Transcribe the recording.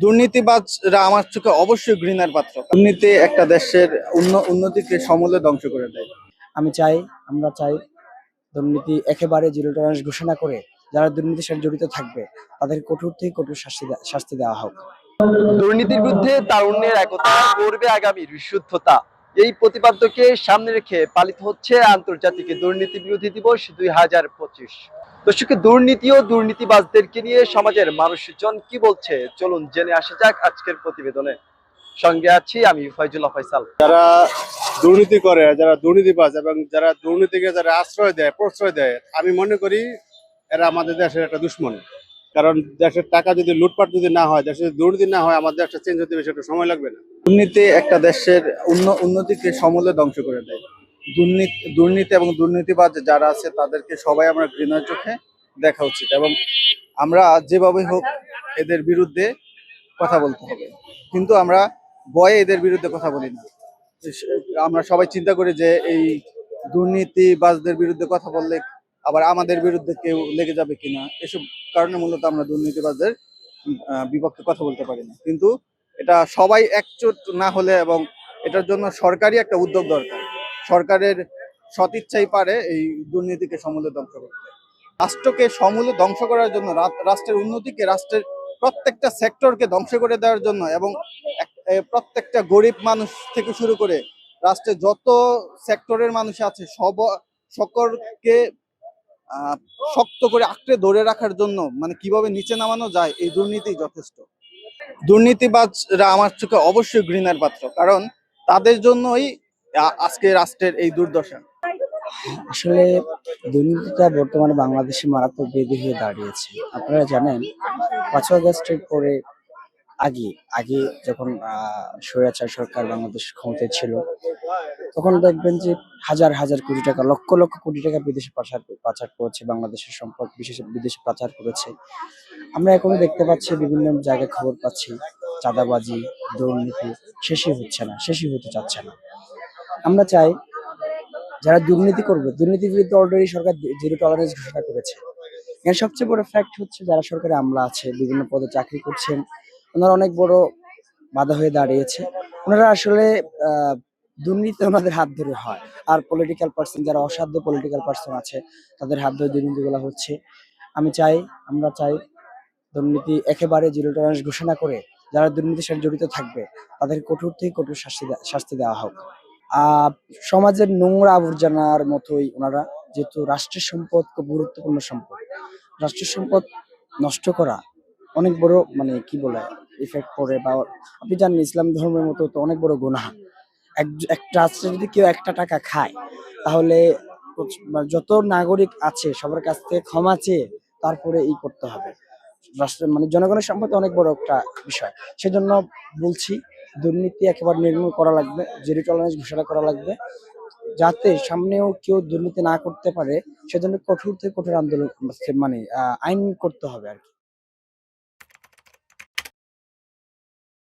দুর্নীতিবাজরা আমার চোখে অবশ্যই ঘৃণার পাত্র। দুর্নীতি একটা দেশের উন্ন- উন্নতিকে সমূলে ধ্বংস করে দেয়। আমি চাই আমরা চাই দুর্নীতি একেবারে জিরো টলারেন্স ঘোষণা করে যারা দুর্নীতির সাথে জড়িত থাকবে তাদের কঠোর থেকে কঠোর শাস্তি শাস্তি দেওয়া হোক। দুর্নীতির বিরুদ্ধে তারুণ্যের একতা করবে আগামীর বিশুদ্ধতা। এই প্রতিপাদ্যকে সামনে রেখে পালিত হচ্ছে আন্তর্জাতিক দুর্নীতি বিরোধী দিবস দুই হাজার পঁচিশ। দর্শক দুর্নীতি ও দুর্নীতিবাজদেরকে নিয়ে সমাজের মানুষজন কি বলছে? চলুন জেনে আসা যাক আজকের প্রতিবেদনে। সঙ্গে আছি আমি ফয়জুল্লাহ ফয়সাল। যারা দুর্নীতি করে যারা দুর্নীতিবাজ এবং যারা দুর্নীতিকে যারা আশ্রয় দেয় প্রশ্রয় দেয় আমি মনে করি এরা আমাদের দেশের একটা দুশ্মন। কারণ দেশের টাকা যদি লুটপাট যদি না হয় দেশে যদি দুর্নীতি না হয় আমাদের দেশটা চেঞ্জ হতে বেশি একটা সময় লাগবে না। দুর্নীতি একটা দেশের উন্ন- উন্নতিকে সমূলে ধ্বংস করে দেয়। দুর্নীতি দুর্নীতি এবং দুর্নীতিবাজ যারা আছে, তাদেরকে সবাই আমরা ঘৃণার চোখে দেখা উচিত এবং আমরা যেভাবে হোক এদের বিরুদ্ধে কথা বলতে হবে। কিন্তু আমরা ভয়ে এদের বিরুদ্ধে কথা বলি না। আমরা সবাই চিন্তা করি যে এই দুর্নীতিবাজদের বিরুদ্ধে কথা বললে আবার আমাদের বিরুদ্ধে কেউ লেগে যাবে কিনা, এসব কারণে মূলত আমরা দুর্নীতিবাজদের বিপক্ষে কথা বলতে পারি না। কিন্তু এটা সবাই একজোট না হলে এবং এটার জন্য সরকারি একটা উদ্যোগ দরকার। সরকারের সদিচ্ছাই পারে এই দুর্নীতিকে সমূলে ধ্বংস করতে। রাষ্ট্রকে সমূলে ধ্বংস করার জন্য রাষ্ট্রের উন্নতিকে রাষ্ট্রের প্রত্যেকটা সেক্টরকে ধ্বংস করে দেওয়ার জন্য এবং প্রত্যেকটা গরিব মানুষ থেকে শুরু করে রাষ্ট্রের যত সেক্টরের মানুষ আছে, সব সকলকে শক্ত করে আঁকড়ে ধরে রাখার জন্য মানে কীভাবে নিচে নামানো যায়, এই দুর্নীতি যথেষ্ট। দুর্নীতিবাজরা আমার চোখে অবশ্যই ঘৃণার পাত্র, কারণ তাদের জন্যই আজকে রাষ্ট্রের এই দুর্দশা। আসলে দুর্নীতিটা বর্তমানে বাংলাদেশে মারাত্মক বেদি হয়ে দাঁড়িয়েছে। আপনারা জানেন পাঁচই আগস্টের পরে আগে আগে যখন স্বৈরাচার সরকার বাংলাদেশ ক্ষমতায় ছিল, তখন দেখবেন যে হাজার হাজার কোটি টাকা, লক্ষ লক্ষ কোটি টাকা বিদেশে পাচার পাচার করেছে বাংলাদেশের সম্পদ, বিশেষ বিদেশে পাচার করেছে। আমরা এখনও দেখতে পাচ্ছি, বিভিন্ন জায়গায় খবর পাচ্ছি, চাঁদাবাজি, দুর্নীতি শেষই হচ্ছে না, শেষই হতে চাচ্ছে না। আমরা চাই যারা দুর্নীতি করবে, দুর্নীতির বিরুদ্ধে অলরেডি সরকার জিরো টলারেন্স ঘোষণা করেছে। এর সবচেয়ে বড় ফ্যাক্ট হচ্ছে যারা সরকারি আমলা আছে, বিভিন্ন পদে চাকরি করছেন, ওনারা অনেক বড় বাধা হয়ে দাঁড়িয়েছে। ওনারা আসলে দুর্নীতি ওনাদের হাত ধরে হয়। আর পলিটিক্যাল পার্সন যারা অসাধ্য পলিটিক্যাল পার্সন আছে, তাদের হাত ধরে দুর্নীতিগুলো হচ্ছে। আমি চাই, আমরা চাই দুর্নীতি একেবারে জিরো টলারেন্স ঘোষণা করে, যারা দুর্নীতির সাথে জড়িত থাকবে, তাদের কঠোর থেকে কঠোর শাস্তি শাস্তি দেওয়া হোক। সমাজের নোংরা আবর্জনার মতোই ওনারা যেহেতু রাষ্ট্রের সম্পদ খুব গুরুত্বপূর্ণ সম্পদ, রাষ্ট্রের সম্পদ নষ্ট করা অনেক বড় মানে কি বলে ইফেক্ট পড়ে বা আপনি জানেন ইসলাম ধর্মের মতো তো অনেক বড় গুনাহ। এক একটা রাষ্ট্রে যদি কেউ একটা টাকা খায়, তাহলে মানে যত নাগরিক আছে, সবার কাছ থেকে ক্ষমা চেয়ে তারপরে এই করতে হবে। রাষ্ট্রের মানে জনগণের সম্পদ অনেক বড় একটা বিষয়। সেজন্য বলছি দুর্নীতি একেবারে নির্মূল করা লাগবে, জিরো টলারেন্স ঘোষণা করা লাগবে, যাতে সামনেও কেউ দুর্নীতি না করতে পারে, সেজন্য কঠোর থেকে কঠোর আন্দোলন মানে আইন করতে হবে আর কি।